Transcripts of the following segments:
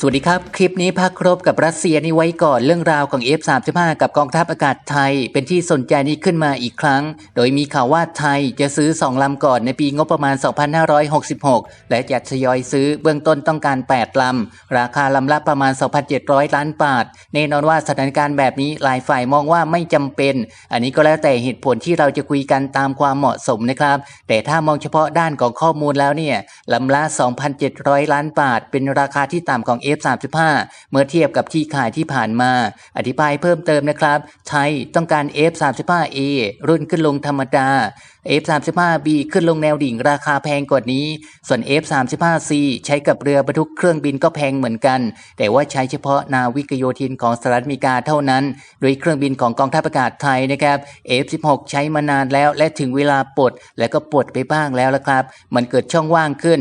สวัสดีครับ คลิปนี้พักครบกับรัสเซียนี่ไว้ก่อนเรื่องราวของ F35 กับกองทัพอากาศไทย เป็นที่สนใจนี้ขึ้นมาอีกครั้ง โดยมีข่าวว่าไทยจะซื้อ 2 ลำก่อนในปีงบประมาณ 2566 และจะทยอยซื้อเบื้องต้นต้องการ 8 ลำ ราคาลำละประมาณ 2,700 ล้านบาทแน่นอนว่าสถานการณ์แบบนี้หลายฝ่ายมองว่าไม่จำเป็น อันนี้ก็แล้วแต่เหตุผลที่เราจะคุยกันตามความเหมาะสมนะครับ แต่ถ้ามองเฉพาะด้านของข้อมูลแล้วเนี่ยลำละ 2,700 ล้านบาท เป็นราคาที่ต่ำของ F35 เมื่อเทียบกับที่ขายที่ผ่านมา อธิบายเพิ่มเติมนะครับ ไทยต้องการ F35A รุ่นขึ้นลงธรรมดา F35B ขึ้นลงแนวดิ่งราคาแพงกว่านี้ ส่วน F35C ใช้กับเรือบรรทุกเครื่องบินก็แพงเหมือนกัน แต่ว่าใช้เฉพาะนาวิกโยธินของสหรัฐอเมริกาเท่านั้น โดยเครื่องบินของกองทัพอากาศไทยนะครับ F16 ใช้มานานแล้วและถึงเวลาปลดและก็ปลดไปบ้างแล้วละครับ มันเกิดช่องว่างขึ้น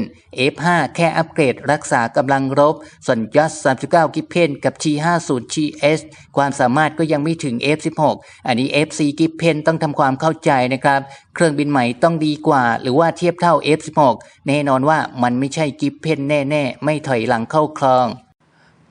F5 แค่อัปเกรดรักษากำลังรบ ส่วนยอด39 กิปเพนกับ T50 GS ความสามารถก็ยังไม่ถึง F16 อันนี้ FC กิปเพนต้องทำความเข้าใจนะครับ เครื่องบินใหม่ต้องดีกว่า หรือว่าเทียบเท่า F16 แน่นอนว่ามันไม่ใช่กิปเพนแน่ ๆ ไม่ถอยหลังเข้าคลอง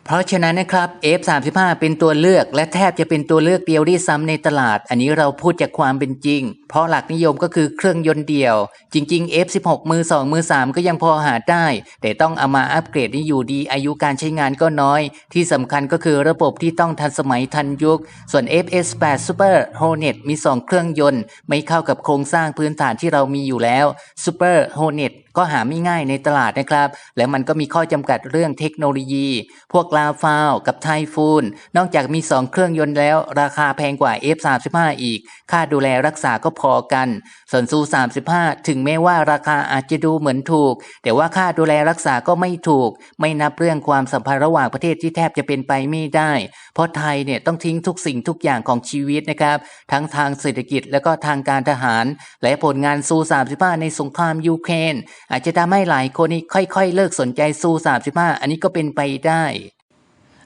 เพราะฉะนั้นนะครับ F35 เป็นตัวเลือกและแทบจะเป็นตัวเลือกเดียวที่ซ้ำในตลาด อันนี้เราพูดจากความเป็นจริง เพราะหลักนิยมก็คือเครื่องยนต์เดียว จริง ๆ F16 มือ 2 มือ 3 ก็ยังพอหาได้ แต่ต้องเอามาอัปเกรดนี่อยู่ดี อายุการใช้งานก็น้อย ที่สำคัญก็คือระบบที่ต้องทันสมัยทันยุค ส่วน FS8 Super Hornet มี 2 เครื่องยนต์ ไม่เข้ากับโครงสร้างพื้นฐานที่เรามีอยู่แล้ว Super Hornet ก็หาไม่ง่ายในตลาดนะครับ และมันก็มีข้อจำกัดเรื่องเทคโนโลยี พวกลาฟาวกับไทฟูน นอกจากมี 2 เครื่องยนต์แล้ว ราคาแพงกว่า F35 อีก ค่าดูแลรักษาก็พอกัน ส่วนซู 35 ถึงแม้ว่าราคาอาจจะดูเหมือนถูก แต่ว่าค่าดูแลรักษาก็ไม่ถูก ไม่นับเรื่องความสัมพันธ์ระหว่างประเทศที่แทบจะเป็นไปไม่ได้ เพราะไทยเนี่ยต้องทิ้งทุกสิ่งทุกอย่างของชีวิตนะครับ ทั้งทางเศรษฐกิจและก็ทางการทหาร และผลงานซู 35 ในสงครามยูเครนอาจจะทำให้หลายคนนี่ค่อย ๆ เลิกสนใจซู 35 อันนี้ก็เป็นไปได้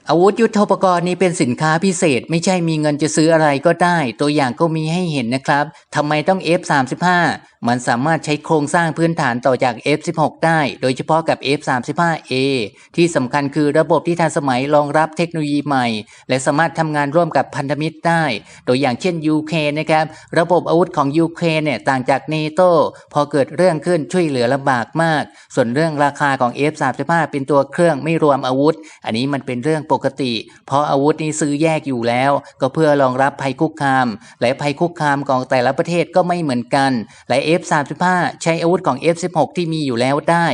อาวุธยุทโธปกรณ์นี้เป็นสินค้าพิเศษ ไม่ใช่มีเงินจะซื้ออะไรก็ได้ ตัวอย่างก็มีให้เห็นนะครับทำไมต้อง F35 มันสามารถใช้โครงสร้างพื้นฐานต่อจาก F16 ได้ โดยเฉพาะกับ F35A ที่สำคัญคือระบบที่ทันสมัยรองรับเทคโนโลยีใหม่ และสามารถทำงานร่วมกับพันธมิตรได้ ตัวอย่างเช่นยูเคนะครับ ระบบอาวุธของยูเครนเนี่ยต่างจากเนโตพอเกิดเรื่องขึ้นช่วยเหลือลำบากมาก ส่วนเรื่องราคาของ F35 เป็นตัวเครื่องไม่รวมอาวุธ อันนี้มันเป็นเรื่องปกติ เพราะอาวุธนี้ซื้อแยกอยู่แล้ว ก็เพื่อรองรับภัยคุกคาม และภัยคุกคามของแต่ละประเทศก็ไม่เหมือนกัน และ F35 ใช้อาวุธของ F16 ที่มีอยู่แล้วได้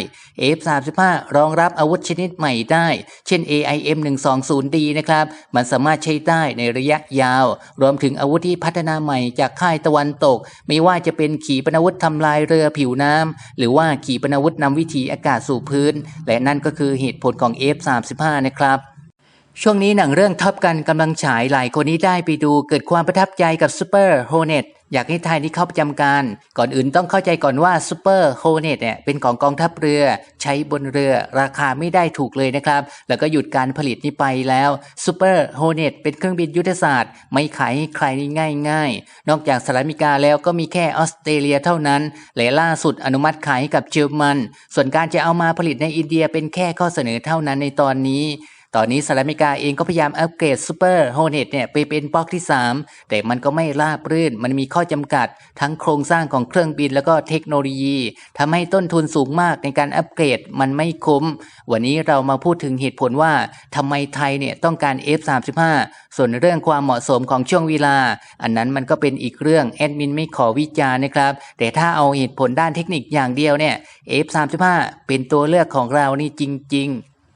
F35 รองรับอาวุธชนิดใหม่ได้ เช่น AIM 120D นะครับ มันสามารถใช้ได้ในระยะยาว รวมถึงอาวุธที่พัฒนาใหม่จากค่ายตะวันตก ไม่ว่าจะเป็นขีปนาวุธทำลายเรือผิวน้ำหรือว่าขีปนาวุธนำวิถีอากาศสู่พื้น และนั่นก็คือเหตุผลของ F35 นะครับ ช่วงนี้หนังเรื่องท็อปกันกำลังฉายหลายคนนี้ได้ไปดูเกิดความประทับใจกับ Super Hornet อยากให้ไทยนี่เข้าประจำการ ก่อนอื่นต้องเข้าใจก่อนว่า Super Hornet เนี่ยเป็นของกองทัพเรือ ใช้บนเรือราคาไม่ได้ถูกเลยนะครับ แล้วก็หยุดการผลิตนี้ไปแล้ว Super Hornet เป็นเครื่องบินยุทธศาสตร์ ไม่ขายให้ใครนี่ง่ายๆ นอกจากสหรัฐอเมริกาแล้วก็มีแค่ออสเตรเลียเท่านั้นและล่าสุดอนุมัติขายให้กับเยอรมัน ส่วนการจะเอามาผลิตในอินเดียเป็นแค่ข้อเสนอเท่านั้นในตอนนี้ ตอนนี้สหรัฐอเมริกาเองก็พยายามอัปเกรดซูเปอร์โฮเนตเนี่ยไปเป็นป๊อกที่ 3 แต่มันก็ไม่ราบรื่น มันมีข้อจำกัดทั้งโครงสร้างของเครื่องบินแล้วก็เทคโนโลยีทำให้ต้นทุนสูงมากในการอัปเกรดมันไม่คุ้ม วันนี้เรามาพูดถึงเหตุผลว่าทำไมไทยเนี่ยต้องการ F35 ส่วนเรื่องความเหมาะสมของช่วงเวลา อันนั้นมันก็เป็นอีกเรื่องแอดมินไม่ขอวิจารณ์นะครับ แต่ถ้าเอาเหตุผลด้านเทคนิคอย่างเดียวเนี่ย F35 เป็นตัวเลือกของเรานี่จริง ๆ